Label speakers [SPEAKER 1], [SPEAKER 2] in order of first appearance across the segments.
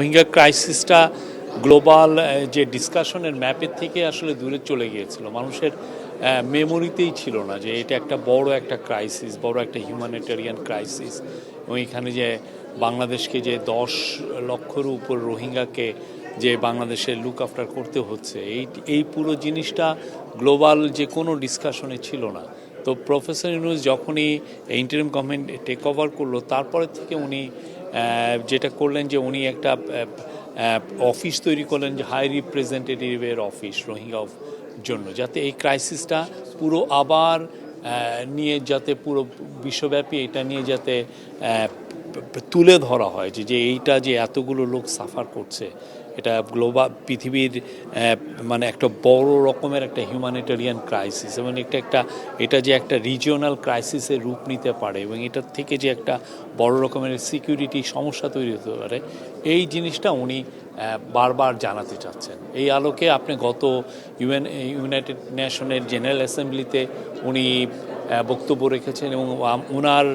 [SPEAKER 1] Rohingya ক্রাইসিসটা global যে ডিসকাশনের ম্যাপের থেকে আসলে দূরে চলে গিয়েছিল। মানুষের মেমোরিতেই ছিল না যে এটা একটা বড় একটা ক্রাইসিস, বড় একটা হিউম্যানিটেরিয়ান ক্রাইসিস। এবং এখানে যে বাংলাদেশকে যে দশ লক্ষর উপর রোহিঙ্গাকে যে বাংলাদেশের লুক আফটার করতে হচ্ছে, এই এই পুরো জিনিসটা গ্লোবাল যে কোনো ডিসকাশনে ছিল না। তো প্রফেসর ইউনুস যখনই ইন্টারিম গভর্নমেন্ট টেক ওভার করল, তারপরে থেকে উনি যেটা করলেন যে উনি একটা অফিস তৈরি করলেন যে হাই রিপ্রেজেন্টেটিভের অফিস রোহিঙ্গা জন্য, যাতে এই ক্রাইসিসটা পুরো আবার নিয়ে যাতে পুরো বিশ্বব্যাপী এটা নিয়ে যাতে তুলে ধরা হয় যে এইটা যে এতগুলো লোক সাফার করছে, এটা গ্লোবাল পৃথিবীর মানে একটা বড় রকমের একটা হিউম্যানিটেরিয়ান ক্রাইসিস এবং এটা একটা, এটা যে একটা রিজিওনাল ক্রাইসিসের রূপ নিতে পারে এবং এটার থেকে যে একটা বড় রকমের সিকিউরিটি সমস্যা তৈরি হতে পারে, এই জিনিসটা উনি বারবার জানাতে চাচ্ছেন। এই আলোকে আপনি গত ইউএন, ইউনাইটেড নেশনের জেনারেল অ্যাসেম্বলিতে উনি বক্তব্য রেখেছেন এবং ওনার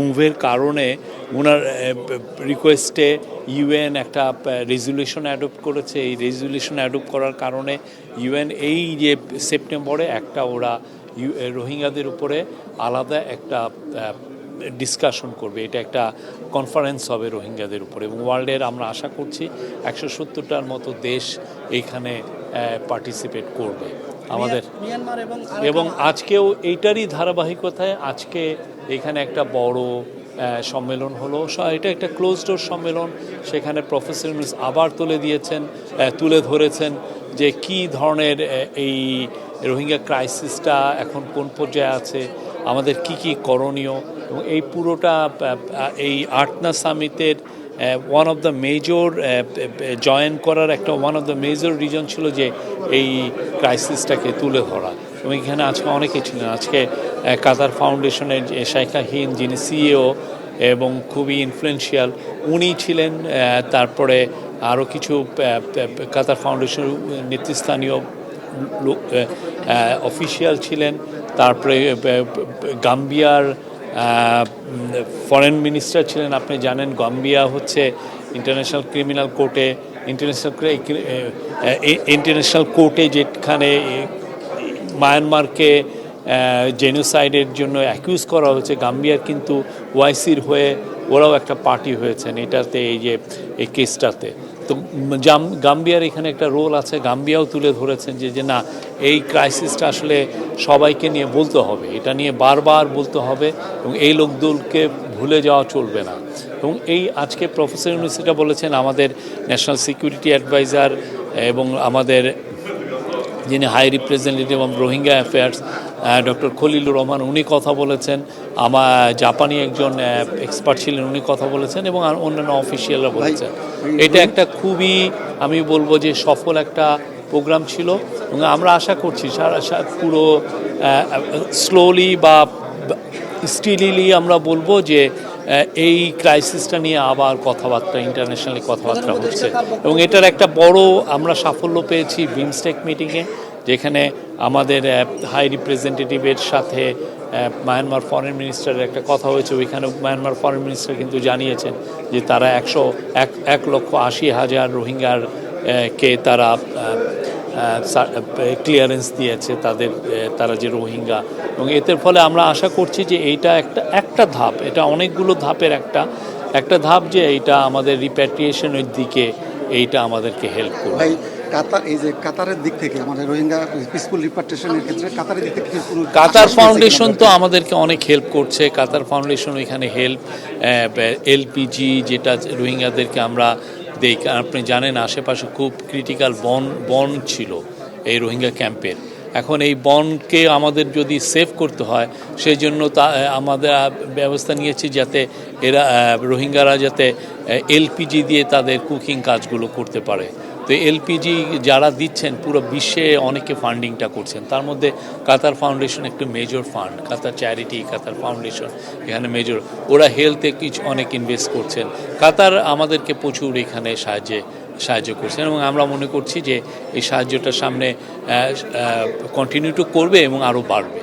[SPEAKER 1] মুভের কারণে ওনার রিকোয়েস্টে ইউএন একটা রেজুলেশন অ্যাডপ্ট করেছে। এই রেজুলেশন অ্যাডপ্ট করার কারণে ইউএন এই যে সেপ্টেম্বরে একটা ওরা রোহিঙ্গাদের উপরে আলাদা একটা ডিসকাশন করবে। এটা একটা কনফারেন্স হবে রোহিঙ্গাদের উপরে এবং ওয়ার্ল্ডের আমরা আশা করছি একশো সত্তরটার মতো দেশ এইখানে পার্টিসিপেট করবে। আমাদের।
[SPEAKER 2] এবং
[SPEAKER 1] আজকেও এইটারই ধারাবাহিকতায় আজকে এখানে একটা বড় সম্মেলন হলো। এটা একটা ক্লোজ ডোর সম্মেলন। সেখানে প্রফেসর ইউনুস আবার তুলে দিয়েছেন তুলে ধরেছেন যে কি ধরনের এই রোহিঙ্গা ক্রাইসিসটা এখন কোন পর্যায়ে আছে আমাদের কি কি করণীয়। এবং এই পুরোটা এই আটনা সামিটের one of the major join করার একটা one of the major reason ছিল যে এই ক্রাইসিসটাকে তুলে ধরা। এবং এখানে আজকে অনেকে ছিলেন। আজকে কাতার ফাউন্ডেশনের শাইখা হিন যিনি সিইও এবং খুবই ইনফ্লুয়েন্সিয়াল উনি ছিলেন তারপরে আরও কিছু কাতার ফাউন্ডেশনের নেতৃস্থানীয় অফিসিয়াল ছিলেন। তারপরে গাম্বিয়ার ফরেন মিনিস্টার ছিলেন, আপনি জানেন গাম্বিয়া হচ্ছে ইন্টারন্যাশনাল ক্রিমিনাল কোর্টে ইন্টারন্যাশনাল ইন্টারন্যাশনাল কোর্টে যেখানে মায়ানমারকে জেনোসাইডের জন্য অ্যাকিউজ করা হয়েছে। গাম্বিয়ার কিন্তু ওয়াইসির হয়ে ওরাও একটা পার্টি হয়েছেন, এটাতে, এই যে, এই কেসটাতে তো জাম, গাম্বিয়ার এখানে একটা রোল আছে। গাম্বিয়াও তুলে ধরেছেন যে যে না, এই ক্রাইসিসটা আসলে সবাইকে নিয়ে বলতে হবে। এটা নিয়ে বারবার বলতে হবে এবং এই লোকদলকে ভুলে যাওয়া চলবে না। এবং এই আজকে প্রফেসর ইউনিভার্সিটা বলেছেন, আমাদের ন্যাশনাল সিকিউরিটি অ্যাডভাইজার এবং আমাদের যিনি high representative of Rohingya affairs doctor Khalilur Rahman উনি কথা বলেছেন। আমার জাপানি একজন এক্সপার্ট ছিলেন উনি কথা বলেছেন এবং আর অন্যান্য অফিসিয়ালরা বলেছেন। এটা একটা খুবই আমি বলব যে সফল একটা প্রোগ্রাম ছিল এবং আমরা আশা করছি সারা পুরো স্লোলি বা স্টিলিলি আমরা বলব যে এই ক্রাইসিসটা নিয়ে আবার কথাবার্তা ইন্টারন্যাশনালি কথাবার্তা হচ্ছে। এবং এটার একটা বড় আমরা সাফল্য পেয়েছি বিমস্টেক মিটিংয়ে যেখানে আমাদের হাই রিপ্রেজেন্টেটিভের সাথে মায়ানমার ফরেন মিনিস্টারের একটা কথা হয়েছে ওইখানে মায়ানমার ফরেন মিনিস্টার কিন্তু জানিয়েছেন যে তারা একশো এক এক লক্ষ আশি হাজার রোহিঙ্গার কে তারা ক্লিয়ারেন্স দিয়েছে তাদের তারা যে রোহিঙ্গা। এবং এতের ফলে আমরা আশা করছি যে এইটা একটা একটা ধাপ, এটা অনেকগুলো ধাপের একটা একটা ধাপ যে এইটা আমাদের রিপ্যাট্রিয়েশনের দিকে এইটা আমাদেরকে হেল্প করবে।
[SPEAKER 2] কাতার এই যে কাতারের দিক থেকে আমাদের রোহিঙ্গা পিসফুল রিপার্টেশনের ক্ষেত্রে কাতারের দিক থেকে কোনো
[SPEAKER 1] কাতার ফাউন্ডেশন তো আমাদেরকে অনেক হেল্প করছে। কাতার ফাউন্ডেশন ওইখানে হেল্প এলপিজি যেটা রোহিঙ্গাদেরকে আমরা দেই। আপনি জানেন আশেপাশে খুব ক্রিটিক্যাল বন বন ছিল এই রোহিঙ্গা ক্যাম্পের এখন এই বনকে আমাদের যদি সেভ করতে হয় সেই জন্য তা আমাদের ব্যবস্থা নিয়েছি যাতে এরা রোহিঙ্গারা যাতে এলপিজি দিয়ে তাদের কুকিং কাজগুলো করতে পারে। তো এলপিজি যারা দিচ্ছেন, পুরো বিশ্বে অনেকে ফান্ডিংটা করছেন। তার মধ্যে কাতার ফাউন্ডেশন একটু major fund Qatar Charity Qatar Foundation এখানে মেজর ওরা হেলথে কিছু অনেক ইনভেস্ট করছেন। কাতার আমাদেরকে প্রচুর এখানে সাহায্যে, সাহায্য করছেন এবং আমরা মনে করছি যে এই সাহায্যটা সামনে কন্টিনিউ টু করবে এবং আরও বাড়বে।